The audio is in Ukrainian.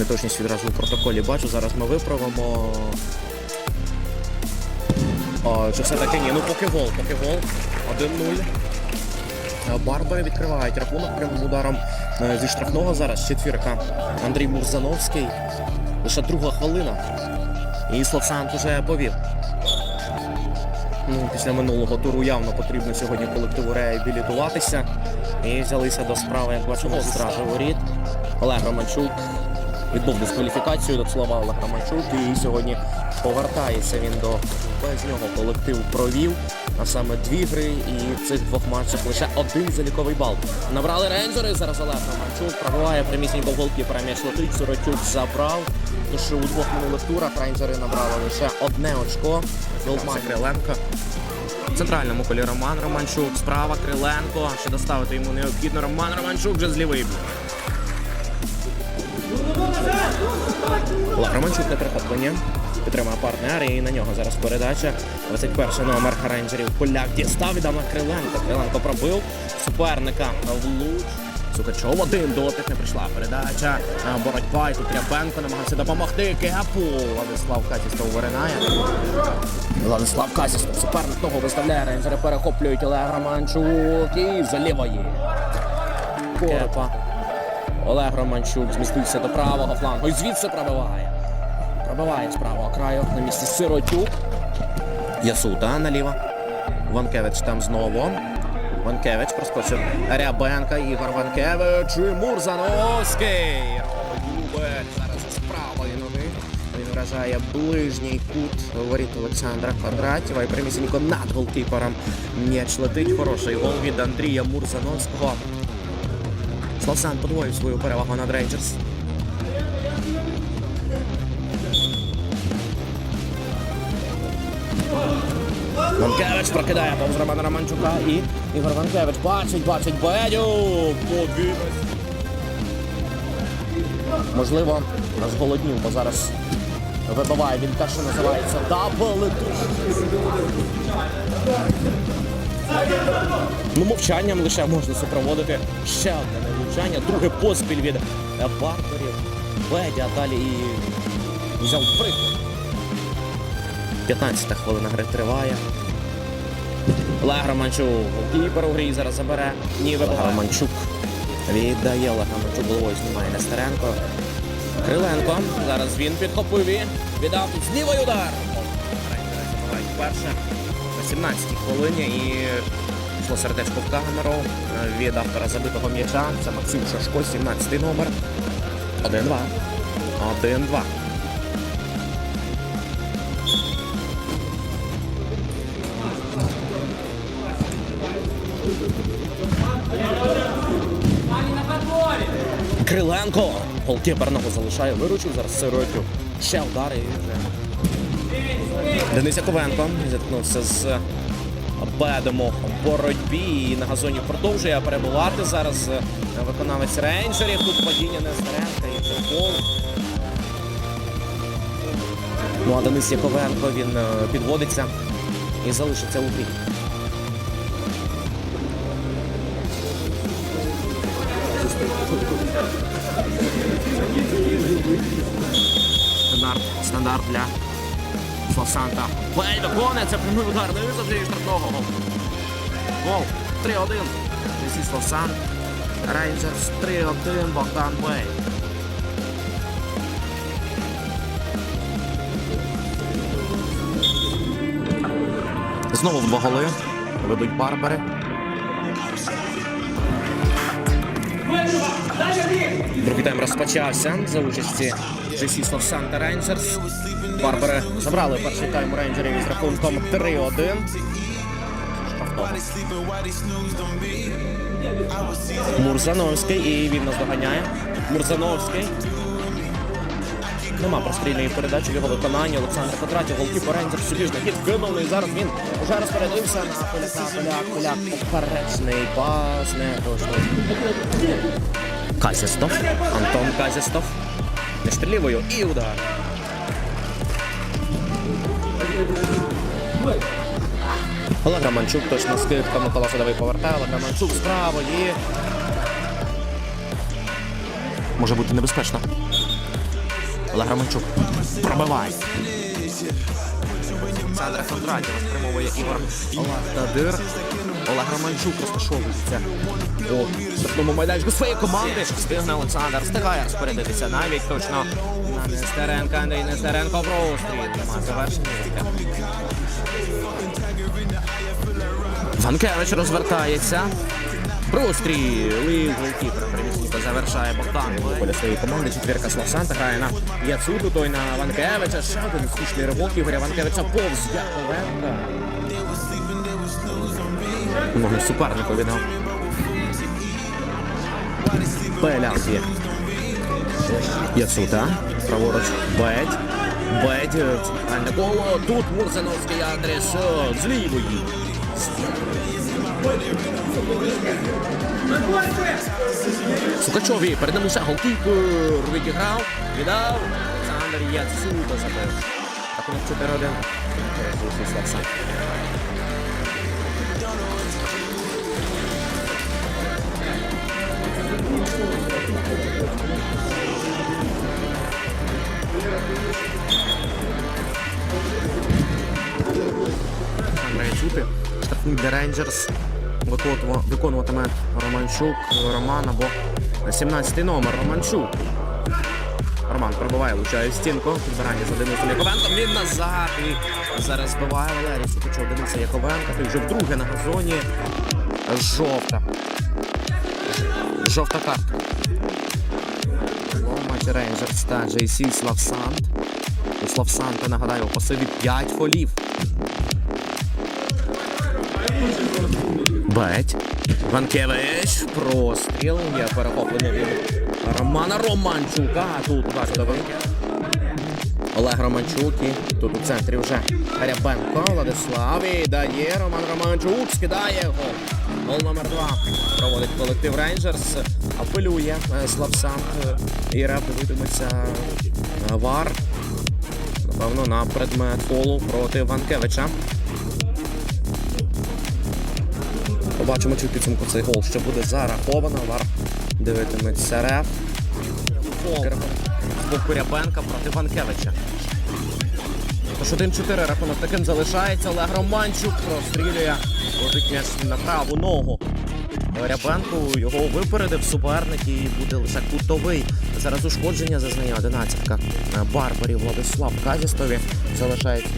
неточність відразу у протоколі бачу. Зараз ми виправимо. О, чи все-таки ні? Ну поки гол, поки гол. 1-0. Е, Барбари відкривають рахунок прямим ударом е, зі штрафного зараз. Четвірка. Андрій Мурзановський. Лише друга хвилина. І Славсант уже повів. Ну, після минулого туру явно потрібно сьогодні колективу реабілітуватися. І взялися до справи, як бачимо, стражі воріт. Олег Романчук відбув дискваліфікацію до слова Олег Романчук. І сьогодні повертається він до без нього колектив провів. А саме дві гри, і в цих двох матчах лише один заліковий бал. Набрали рейнджери. Зараз Олег Романчук пробиває прямісінько голкіпера м'яч летить. Сорочук забрав. Що у двох минулих турах рейнджери набрали лише одне очко. Голман Криленко. В центральному колі Роман Романчук. Справа Криленко. Ще доставити йому необхідно. Роман Романчук вже з. Романчук на перехоплення. Підтримує партнер і на нього зараз передача. 21 номер рейнджерів. Поляк дістав віддав на Криленко. Криленко пробив суперника в луч. Сукачов один дотик не прийшла передача. Боротьба і тут Рябенко намагався допомогти. Кепу. Владислав Катістов виринає. Владислав Катістов. Суперник ногу виставляє. Рейнджери перехоплюють Олег Романчук. І за лівої. Кепа. Олег Романчук змістився до правого флангу і звідси пробиває. Пробиває з правого краю на місці Сиротюк. Ясута наліво. Ванкевич там знову. Ванкевич проскочив Рябенка, Ігор Ванкевич і Мурзановський. Любель зараз з правої ноги. Він вражає ближній кут воріт Олександра Квадратєва і прямісінько над голкіпером м'яч летить. Хороший гол від Андрія Мурзановського. Славсан подвоїв свою перевагу над Рейнджерс. Ванкевич прокидає повз Романа Романчука і Ігор Ванкевич бачить, бачить Бедю. Подвійність. Можливо, зголоднів, бо зараз вибиває він те, що називається дабл. Ну, мовчанням лише можна супроводити ще одне невмовчання, друге поспіль від е, барберів. Бедя далі і взяв приклад. 15 хвилина гри триває. Олег Романчук, кіпер у грі зараз забере. Ні, Олег віддає Олег Романчук головою знімає Нестеренко. Криленко. Зараз він підхопив і віддав тут з лівий удар. На 17-й хвилині і йшло сердечко в камеру е, від автора забитого м'яча. Це Максим Шашко, 17-й номер. 1-2. 1-2. Криленко. Голкіпер ногу залишає, виручив зараз сиротю. Ще удари і вже. Денис Яковенко зіткнувся з Бедемо в боротьбі і на газоні продовжує перебувати зараз е, виконавець рейнджерів. Тут падіння Нестеренка і це. Ну а Денис Яковенко він е, підводиться і залишиться у грі. Стандарт, стандарт для Славсанта. Бей виконує, це прямий удар, не висадив штрафного. Гол. Гол. 3-1. Лісі Славсан. Рейнджерс 3-1. Богдан Бей. Знову в два голи. Ведуть барбари. Другий тайм розпочався за участі GC Славсан та Рейнджерс. Барбари забрали перший тайм рейнджерів із рахунком 3-1. Мурзановський і він наздоганяє. Мурзановський. Нема прострільної передачі в його виконанні. Олександр Квадратів, голкіпер Рейнджерс собі ж на хід кинув. І зараз він вже розпорядився на поляка. Поляк, поляк, поперечний пас, не точно. Казістов. Антон Казістов. Нестрілівою і удар. Олег Романчук точно скидка Микола Садовий повертає. Олег Романчук справа і... Може бути небезпечно. Олег Романчук пробиває. Олександр Кондратєв спрямовує Ігор Лахтадир. Олег Романчук розташовується у штрафному майданчику своєї команди. Встигне Олександр, встигає розпорядитися навіть точно на Нестеренка. Андрій Нестеренко простріл. Нема завершення. Ванкевич розвертається. Простріл і голкіпер Примісненько завершає Богдан. Поля своєї команди четвірка Славсанта грає на Яцуту, той на Ванкевича. Ще один успішний ривок Ігоря Ванкевича повз Яковенка. Ноги супернику віддав. Пелянки. Яцута. Праворуч. Бедь. Бедь. Центральне коло. Тут Мурзановський адрес е, з лівої. Сукачові перед ним усе голкіпер відіграв, віддав. Олександр Яцута забив. Рахунок 4-1. Зустріч Славсан. Олександра Яцути. Штрафний для Рейнджерс. Виконува- Виконуватиме Романчук, Роман або 17 номер Романчук. Роман пробиває, влучає в стінку. Підбирання за Денисом Яковенком. Він назад. І зараз збиває Валерій Сукачов Дениса Яковенка. Той вже вдруге на газоні. Жовта. Жовта картка. У матчі Рейнджерс та JC Славсант. У Славсанта, нагадаю, у пасиві 5 фолів. Бать. Ванкевич. Простріл. Є перехоплення від Романа Романчука. А Тут добрий. Олег Романчук і тут у центрі вже Рябенко. Владислав і дає Роман Романчук. Скидає гол. Гол номер два. Проводить колектив Рейнджерс. Апелює е, Славсант. е, І реп дивитиметься е, Вар. Напевно, на предмет фолу проти Ванкевича. Побачимо, чи в підсумку цей гол ще буде зараховано. Вар дивитиметься реф. Фол. З боку Рябенка проти Ванкевича. Тож 1-4 рахунок таким залишається. Олег Романчук прострілює. Летить м'яч на праву ногу. Рябенку його випередив суперник і буде лише кутовий. Зараз ушкодження зазнає 11-ка Барбарів Владислав Казістові. Залишається.